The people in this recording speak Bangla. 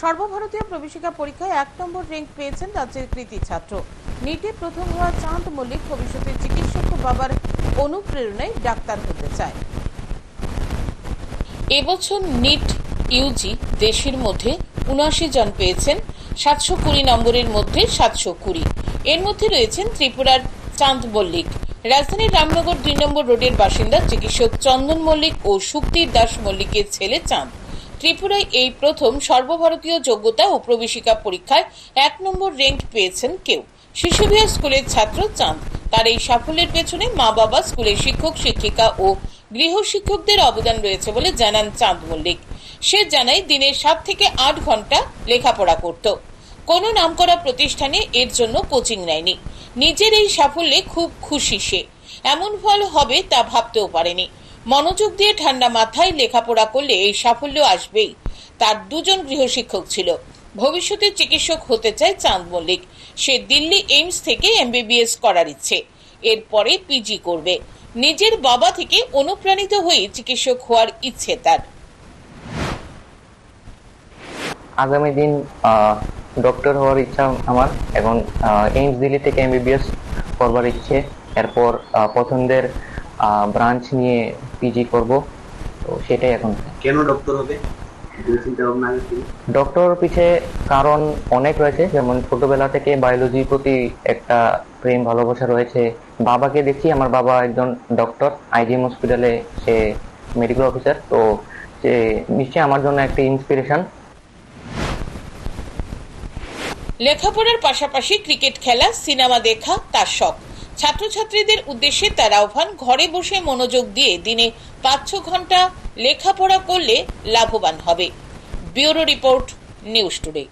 সর্বভারতীয় প্রবেশিকা পরীক্ষায় এক নম্বর র্যাঙ্ক পেয়েছেন রাজ্যের কৃতি ছাত্র। নিটে প্রথম হওয়া চাঁদ মল্লিক ভবিষ্যতে চিকিৎসক বাবার অনুপ্রেরণায় ডাক্তার হতে চায়। এবছর নিট, ইউজি দেশের মধ্যে উনআশি জন পেয়েছেন, সাতশো কুড়ি নম্বরের মধ্যে সাতশো কুড়ি। এর মধ্যে রয়েছেন ত্রিপুরার চাঁদ মল্লিক। রাজধানীর রামনগর দুই নম্বর রোডের বাসিন্দা চিকিৎসক চন্দন মল্লিক ও সুক্তির দাস মল্লিকের ছেলে চাঁদ। ত্রিপুরায় এই প্রথম সর্বভারতীয় যোগ্যতা ও প্রবেশিকা পরীক্ষায় এক নম্বর র্যাঙ্ক পেয়েছেন কেউ। শিশুবিহার স্কুলের ছাত্র চাঁদ। তার এই সাফল্যের পেছনে মা বাবা, স্কুলের শিক্ষক, শিক্ষিকা ও গৃহ শিক্ষকদের অবদান রয়েছে বলে জানান চাঁদ মল্লিক। সে জানায়, দিনের সাত থেকে আট ঘণ্টা লেখাপড়া করত। কোনো নামকরা প্রতিষ্ঠানে এর জন্য কোচিং নেয়নি। নিজের এই সাফল্যে খুব খুশি সে। এমন ফল হবে তা ভাবতেও পারেনি। মনোযোগ দিয়ে ঠান্ডা মাথায় লেখাপড়া করলে এই সাফল্য আসবেই। তার দুজন গৃহশিক্ষক ছিল। ভবিষ্যতে চিকিৎসক হতে চায় চাঁদ মল্লিক। সে দিল্লি এইমস থেকে এমবিবিএস করার ইচ্ছে। এরপরে পিজি করবে। নিজের বাবা থেকে অনুপ্রাণিত হয়ে চিকিৎসক হওয়ার ইচ্ছে তার। আগামী দিন ডক্টর হওয়ার ইচ্ছা আমার এবং এইমস দিল্লি থেকে এমবিবিএস করবার ইচ্ছে। এরপর পছন্দের ব্রাঞ্চ নিয়ে পিজি করব। তো সেটাই এখন। কেন ডক্টর হবে? ডক্টর পিছে কারণ অনেক রয়েছে। যেমন ছোটবেলা থেকে বায়োলজির প্রতি একটা প্রেম ভালোবাসা রয়েছে। বাবাকে দেখি আমার বাবা একজন ডক্টর আইজিএম হসপিটালে সে মেডিকেল অফিসার তো সে নিশ্চয়ই আমার জন্য একটা ইন্সপিরেশন লেখাপড়ার পাশাপাশি ক্রিকেট খেলা সিনেমা দেখা তার শখ। ছাত্রছাত্রীদের উদ্দেশ্যে তার আহ্বান, ঘরে বসে মনোযোগ দিয়ে দিনে পাঁচ ছ ঘণ্টা লেখাপড়া করলে লাভবান হবে। Bureau report, news today.